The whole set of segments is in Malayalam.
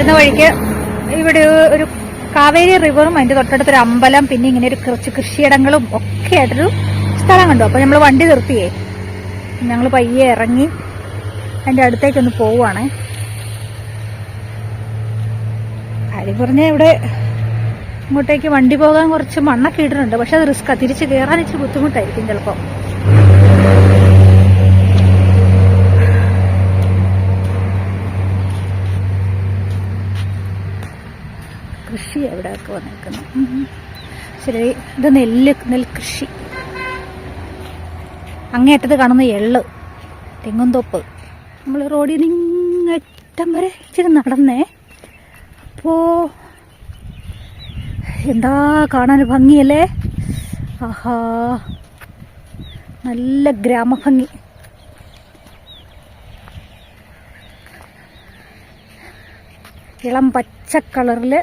വരുന്ന വഴിക്ക് ഇവിടെ ഒരു കാവേരി റിവറും അതിന്റെ തൊട്ടടുത്തൊരു അമ്പലം പിന്നെ ഇങ്ങനെ ഒരു കുറച്ച് കൃഷിയിടങ്ങളും ഒക്കെ ആയിട്ടൊരു സ്ഥലം കണ്ടു. അപ്പൊ നമ്മൾ വണ്ടി നിർത്തിയേ. ഞങ്ങൾ പയ്യെ ഇറങ്ങി അതിന്റെ അടുത്തേക്കൊന്ന് പോവുകയാണേ കാര്യം പറഞ്ഞ ഇവിടെ ഇങ്ങോട്ടേക്ക് വണ്ടി പോകാൻ കുറച്ച് മണ്ണൊക്കെ ഇടുന്നുണ്ട് പക്ഷെ അത് റിസ്ക് തിരിച്ച് കയറാൻ ഇച്ചിരി ബുദ്ധിമുട്ടായിരിക്കും ചിലപ്പോൾ കൃഷി എവിടെയൊക്കെ വന്നിരിക്കുന്നു. ശരി ഇത് നെല്ല് നെൽകൃഷി. അങ്ങേറ്റത്ത് കാണുന്ന എള്ള് തെങ്ങുംതൊപ്പ്. നമ്മൾ റോഡിൽ നിന്ന് ഇങ്ങറ്റം വരെ ഇച്ചിരി നടന്നേ. അപ്പോ എന്താ കാണാൻ ഭംഗിയല്ലേ? ആഹാ നല്ല ഗ്രാമഭംഗി. ഇളം പച്ച കളറിൽ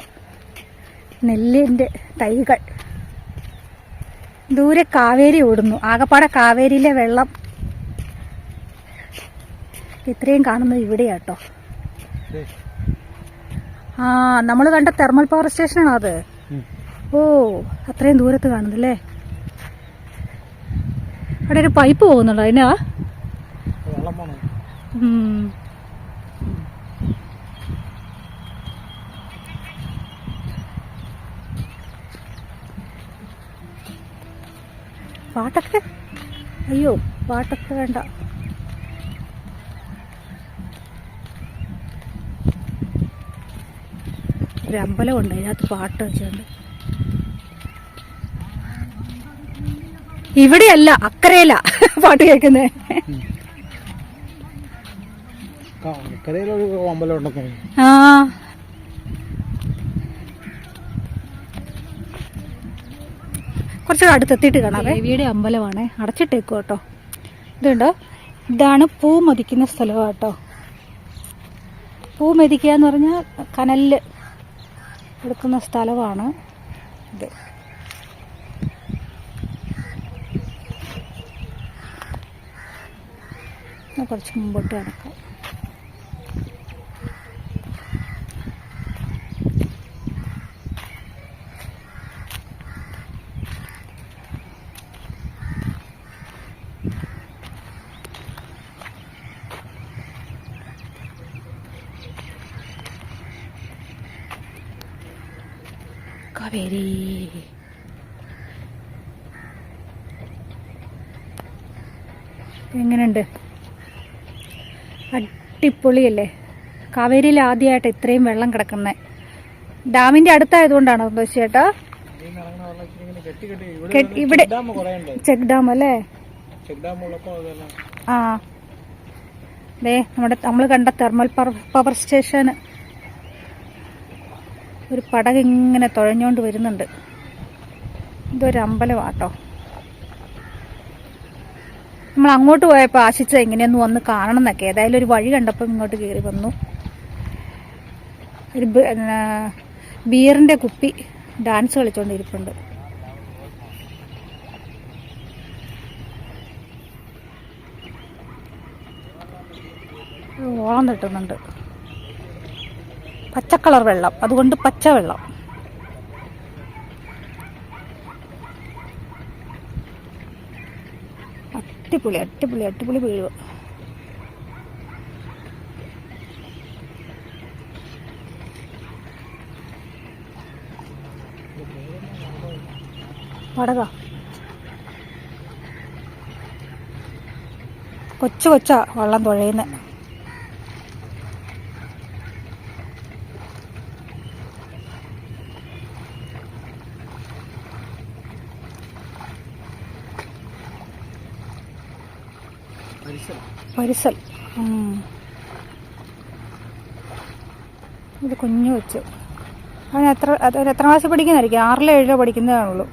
നെല്ലിന്റെ തൈകൾ. ദൂരെ കാവേരി ഓടുന്നു. ആകപ്പാടെ കാവേരിയിലെ വെള്ളം ഇത്രയും കാണുന്നത് ഇവിടെയാട്ടോ. ആ നമ്മൾ കണ്ട തെർമൽ പവർ സ്റ്റേഷനാണോ അത്? ഓ അത്രയും ദൂരത്ത് കാണുന്നല്ലേ അവിടെ ഒരു പൈപ്പ് പോകുന്നുണ്ടോ? അതിനാ? പാട്ടൊക്കെ. അയ്യോ പാട്ടൊക്കെ വേണ്ട. ഒരു അമ്പലമുണ്ട് അതിനകത്ത് പാട്ട് വെച്ചിട്ടുണ്ട്. ഇവിടെയല്ല അക്കരയില പാട്ട് കേൾക്കുന്നേ. ആ. കുറച്ച് അടുത്തെത്തിയിട്ട് കാണാം ദേവിയുടെ അമ്പലമാണ്. അടച്ചിട്ടേക്കും കേട്ടോ. ഇതുണ്ടോ? ഇതാണ് പൂ മതിക്കുന്ന സ്ഥലമാണ് കേട്ടോ പൂ മെതിക്കുക എന്ന് പറഞ്ഞാൽ കനലിൽ എടുക്കുന്ന സ്ഥലമാണ് ഇത്. കുറച്ച് മുമ്പോട്ട് നടക്കാം. കാവേരി. എങ്ങനെയുണ്ട്? അടിപൊളിയല്ലേ? കാവേരിയിൽ ആദ്യമായിട്ട് ഇത്രയും വെള്ളം കിടക്കുന്നത് ഡാമിന്റെ അടുത്തായതുകൊണ്ടാണോ ചേട്ടാ ഇവിടെ ചെക്ക് ഡാം അല്ലേ? ആ. ദേ നമ്മുടെ നമ്മൾ കണ്ട തെർമൽ പവർ സ്റ്റേഷൻ ഒരു പടക ഇങ്ങനെ തുഴഞ്ഞോണ്ട് വരുന്നുണ്ട്. ഇതൊരു അമ്പലമാട്ടോ. നമ്മൾ അങ്ങോട്ട് പോയപ്പോൾ ആശിച്ച എങ്ങനെയൊന്ന് വന്ന് കാണണം എന്നൊക്കെ ഏതായാലും ഒരു വഴി കണ്ടപ്പോൾ ഇങ്ങോട്ട് കയറി വന്നു. ഒരു ബിയറിന്റെ കുപ്പി ഡാൻസ് കളിച്ചോണ്ടിരിപ്പുണ്ട്. ഓളം തട്ടുന്നുണ്ട്. പച്ചക്കളർ വെള്ളം. അതുകൊണ്ട് പച്ച വെള്ളം. അടിപൊളി അടിപൊളി അടിപൊളി വീഴുക പടക കൊച്ചു കൊച്ചാ വള്ളം തുഴയുന്നത് പരിസൽ. ഇത് കുഞ്ഞു വെച്ച് അവൻ എത്ര എത്ര മാസം പഠിക്കുന്നതായിരിക്കും? ആറിലോ ഏഴിലോ പഠിക്കുന്നതാണുള്ളൂ.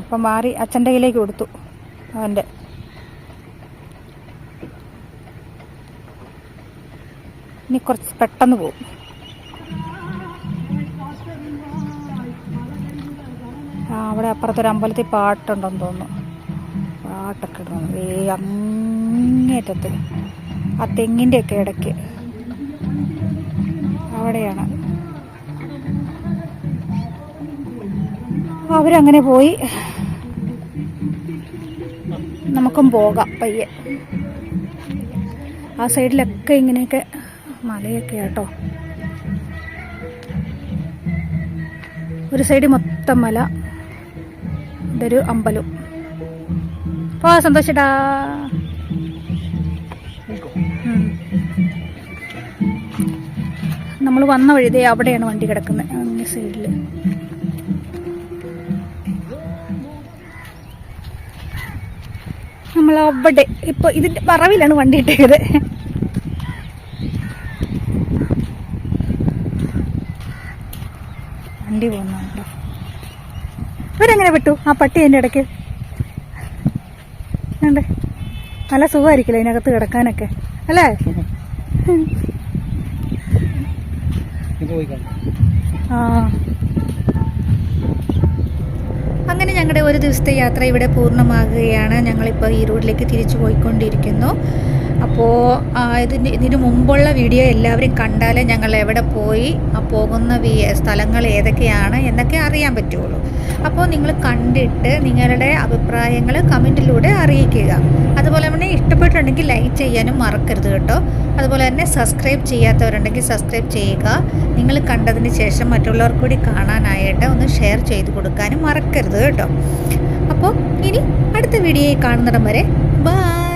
അപ്പം മാറി അച്ഛന്റെ കയ്യിലേക്ക് കൊടുത്തു അവന്റെ. ഇനി കുറച്ച് പെട്ടെന്ന് പോകും ആ അവിടെ അപ്പുറത്തൊരു അമ്പലത്തിൽ പാട്ടുണ്ടെന്ന് തോന്നുന്നു. പാട്ടൊക്കെ ഇടുന്നു ഏ അങ്ങേറ്റത്ത് ആ തെങ്ങിന്റെ ഒക്കെ ഇടയ്ക്ക്. അവിടെയാണ്. അവരങ്ങനെ പോയി. നമുക്കും പോകാം പയ്യെ. ആ സൈഡിലൊക്കെ ഇങ്ങനെയൊക്കെ മലയൊക്കെ കേട്ടോ ഒരു സൈഡ് മൊത്തം മല ഇതൊരു അമ്പലം. പോ സന്തോഷടാ നമ്മൾ വന്ന വഴി അവിടെയാണ് വണ്ടി കിടക്കുന്നത് അങ്ങേ സൈഡിൽ നമ്മൾ അവിടെ ഇപ്പൊ ഇതിന്റെ പറവിലാണ് വണ്ടി ഇട്ടേത് വണ്ടി പോകുന്നുണ്ടോ? ഇവരെങ്ങനെ വിട്ടു? ആ പട്ടി അതിന്റെ ഇടയ്ക്ക് ഉണ്ട് നല്ല സുഖമായിരിക്കില്ല അതിനകത്ത് കിടക്കാനൊക്കെ? അല്ലേ? ആ. അങ്ങനെ ഞങ്ങളുടെ ദിവസത്തെ യാത്ര ഇവിടെ പൂർണമാകുകയാണ്. ഞങ്ങളിപ്പോൾ ഈ റോഡിലേക്ക് തിരിച്ചു പോയിക്കൊണ്ടിരിക്കുന്നു. അപ്പോൾ ഇതിന് ഇതിന് മുമ്പുള്ള വീഡിയോ എല്ലാവരും കണ്ടാലേ ഞങ്ങൾ എവിടെ പോയി ആ പോകുന്ന സ്ഥലങ്ങൾ ഏതൊക്കെയാണ് എന്നൊക്കെ അറിയാൻ പറ്റുള്ളൂ. അപ്പോൾ നിങ്ങൾ കണ്ടിട്ട് നിങ്ങളുടെ അഭിപ്രായങ്ങൾ കമന്റിലൂടെ അറിയിക്കുക. അതുപോലെ തന്നെ ഇഷ്ടപ്പെട്ടിട്ടുണ്ടെങ്കിൽ ലൈക്ക് ചെയ്യാനും മറക്കരുത് കേട്ടോ. അതുപോലെ തന്നെ സബ്സ്ക്രൈബ് ചെയ്യാത്തവരുണ്ടെങ്കിൽ സബ്സ്ക്രൈബ് ചെയ്യുക. നിങ്ങൾ കണ്ടതിന് ശേഷം മറ്റുള്ളവർ കൂടി കാണാനായിട്ട് ഒന്ന് ഷെയർ ചെയ്ത് കൊടുക്കാനും മറക്കരുത് കേട്ടോ. അപ്പോൾ ഇനി അടുത്ത വീഡിയോയിൽ കാണുന്നിടം വരെ ബൈ.